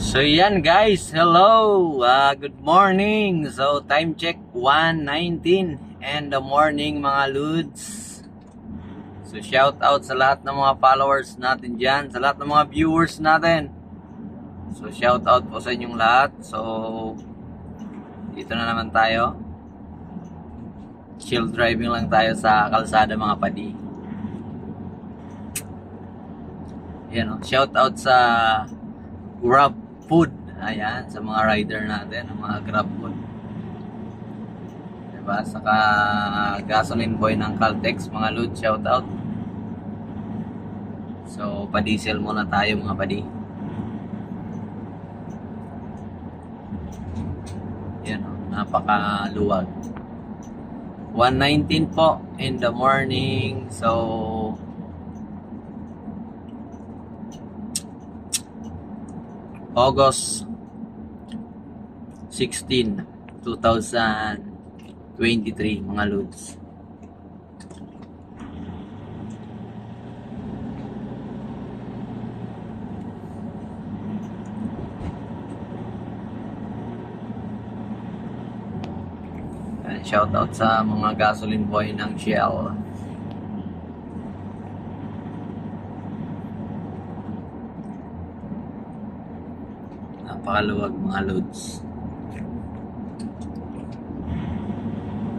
So yan guys, hello, Ah, good morning. So time check 1.19 and the morning mga ludes. So shout out sa lahat ng mga followers natin dyan, sa lahat ng mga viewers natin. So shout out po sa inyong lahat. So dito na naman tayo. Chill driving lang tayo sa kalsada mga padi. Yan oh, shout out sa Grab Food. Ayan, sa mga rider natin, ang mga Grab Food. Diba? Saka gasoline boy ng Caltex, mga load, shout out. So, pa-diesel muna tayo mga padi. Yan o, napakaluwag. 119 po in the morning. So, August 16, 2023 mga lods. Ayan, Shout out sa mga gasoline boy ng Shell. Napakaluwag mga loads.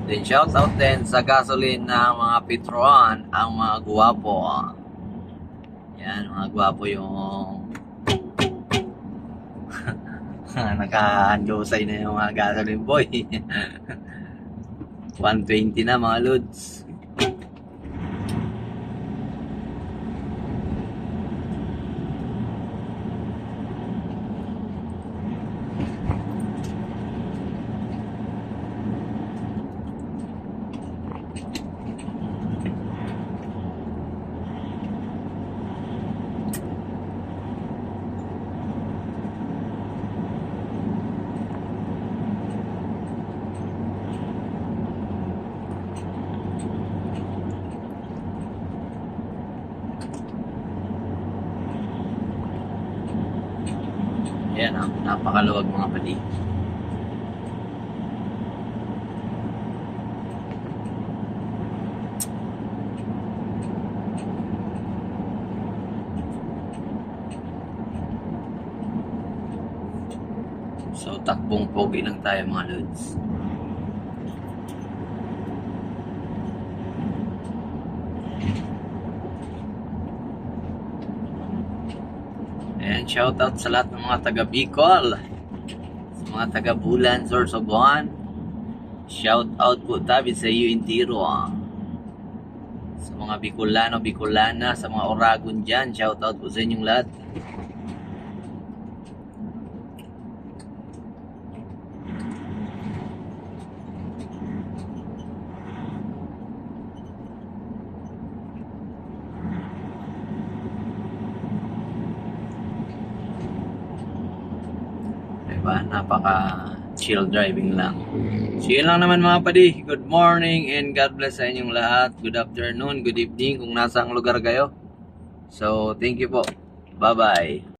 Then shout out din sa gasoline ng mga Petron, ang mga guwapo. Yan, mga guwapo yung naka-handosay na yung mga gasoline boy. 120 na mga loads. Yan ah, napakaluwag mga pati. So, takbong pogi lang tayo mga lods. Ayan, shoutout sa lahat ng mga taga Bicol. Sa mga taga Bulan, Sorsogon. Shoutout po tabi sa iyo Intiro. ah. Sa mga Bicolano, Bicolana, sa mga Oragon dyan, shoutout po sa inyong lahat. Diba? Napaka chill driving lang. So yun lang naman mga padi. Good morning and God bless sa inyong lahat. Good afternoon, good evening kung nasang lugar kayo. So thank you po. Bye-bye.